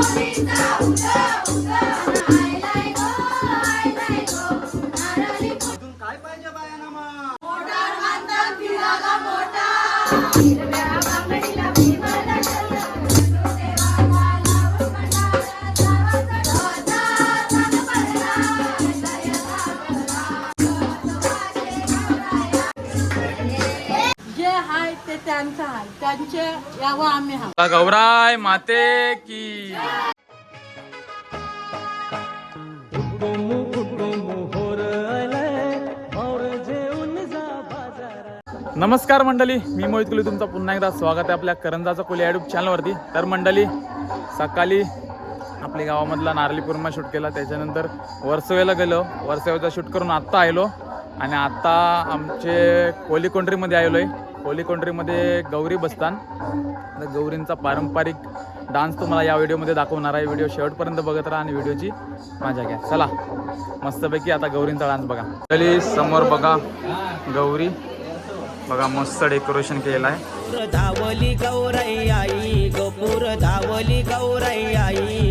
não, então não, não. गौराय माते की. नमस्कार मंडळी मी मोहित कुली तुमचं पुन्हा एकदा स्वागत आहे आपल्या करंजाचा कुली यूट्यूब चॅनलवरती तर मंडळी सकाळी आपल्या गावामधला नारळी पौर्णिमा शूट केला त्याच्यानंतर वर्सवेला गेलो. वर्सवेचा शूट करून आत्ता आलो आणि आत्ता आमचे कोली कोंट्रीमध्ये आलो आहे कोलीकोंड्रीमध्ये गौरी बसतान गौरींचा पारंपरिक डान्स तुम्हाला या व्हिडिओमध्ये दाखवणार आहे. व्हिडिओ शेवटपर्यंत बघत राहा आणि व्हिडिओची मजा घ्या. चला मस्तपैकी आता गौरींचा डान्स बघा. गली समोर बघा गौरी. बघा मस्त डेकोरेशन केलेलं आहे. धावली गौरई आई गोपूर धावली गौराई आई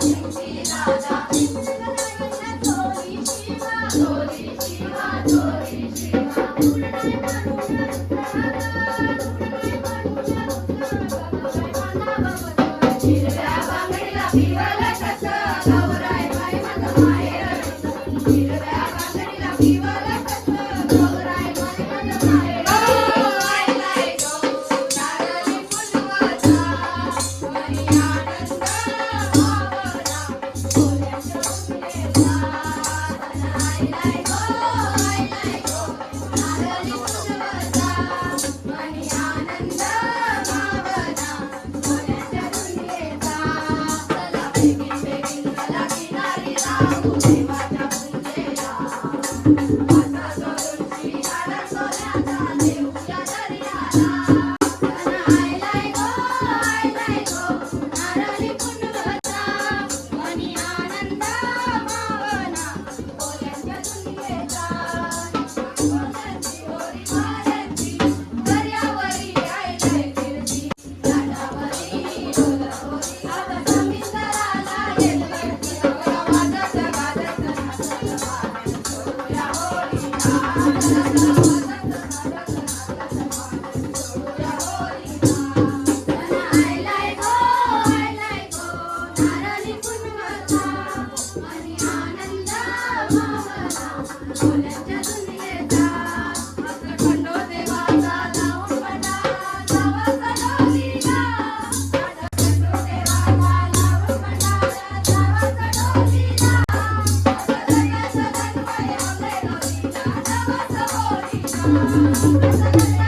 惊喜到账頑張れ!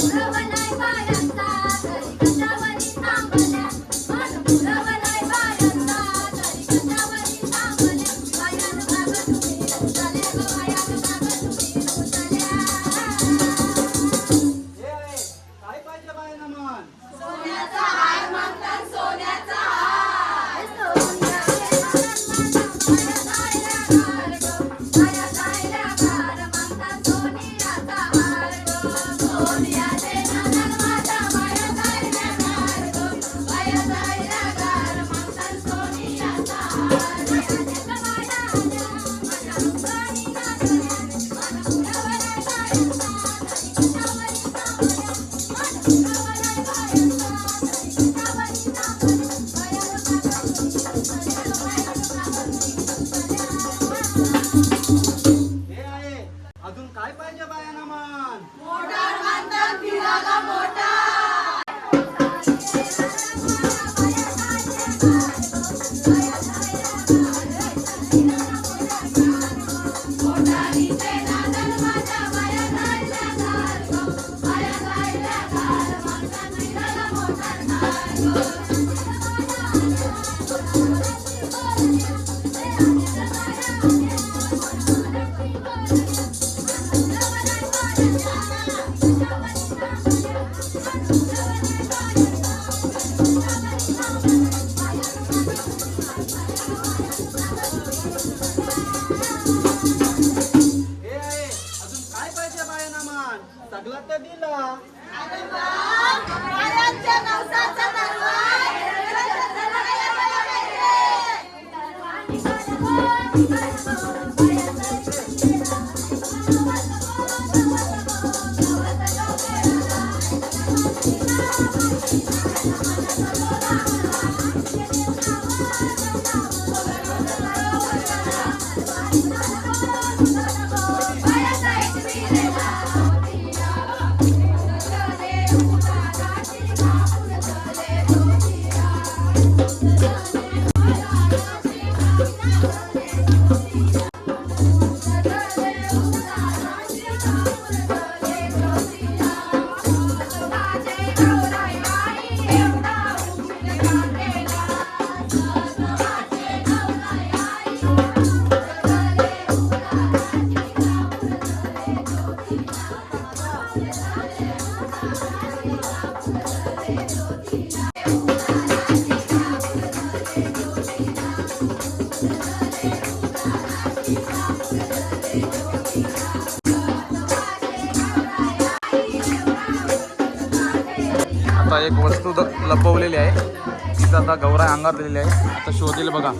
Hello. por amor, por. अंगारलेली आहे आता शोधेल बघा.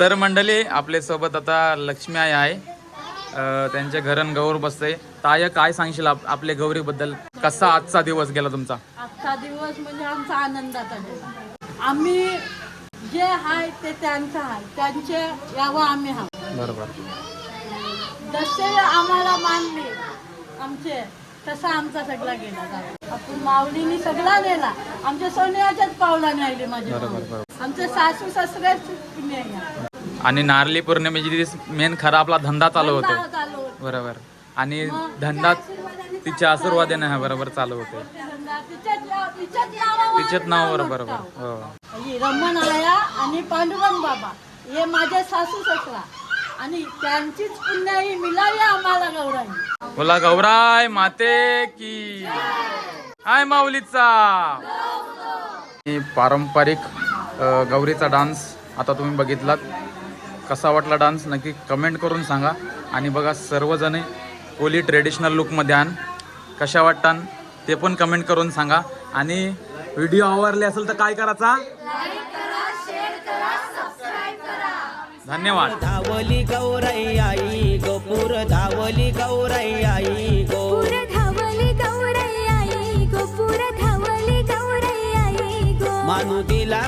तर मंडळी आपल्यासोबत आता लक्ष्मी आई आहे. त्यांच्या घरन गौर बसते ताय काय सांगशील आप- आपल्या गौरीबद्दल कसा आजचा दिवस गेला तुमचा आजचा दिवस म्हणजे आमचा आनंदाचा दिवस आम्ही जे आहे ते त्यांचं आहे त्यांचे यावं आम्ही हा बरोबर जसे आम्हाला मानले आमचे तसा आमचा सगळा गेला. आपण माऊलीनी सगळा नेला आमच्या सोन्याच्याच पावला न्यायले माझे बरोबर, माऊली. बरोबर. आमचे सासू सासऱ्याच आहे. आणि नारली पौर्णिमेची दिवस मेन खरा आपला धंदा चालू होतो. बरोबर. आणि धंदा तिच्या आशीर्वादाने हा बरोबर चालू होते. तिच्यात नाव बरोबर. हो. ही रमण आया आणि पांडुरंग बाबा हे माझे सासू ससरा. आणि त्यांचीच मिळाली आम्हाला गौराई. बोला गौराय माते की. हाय माऊलीचा. ही पारंपरिक अ, गौरीचा डान्स आता तुम्ही बघितलात. कसा वाटला डान्स नक्की कमेंट करून सांगा. आणि बघा सर्वजण कोली ट्रेडिशनल लुकमध्ये आण. कशा वाटतात ते पण कमेंट करून सांगा. आणि व्हिडिओ आवडले असेल तर काय करायचा? धन्यवाद. धावली गौराई आई गोपूर धावली गौराई आई गो पुर धावली गौराई आई गो पुर धावली गौराई आई गो मानु दिला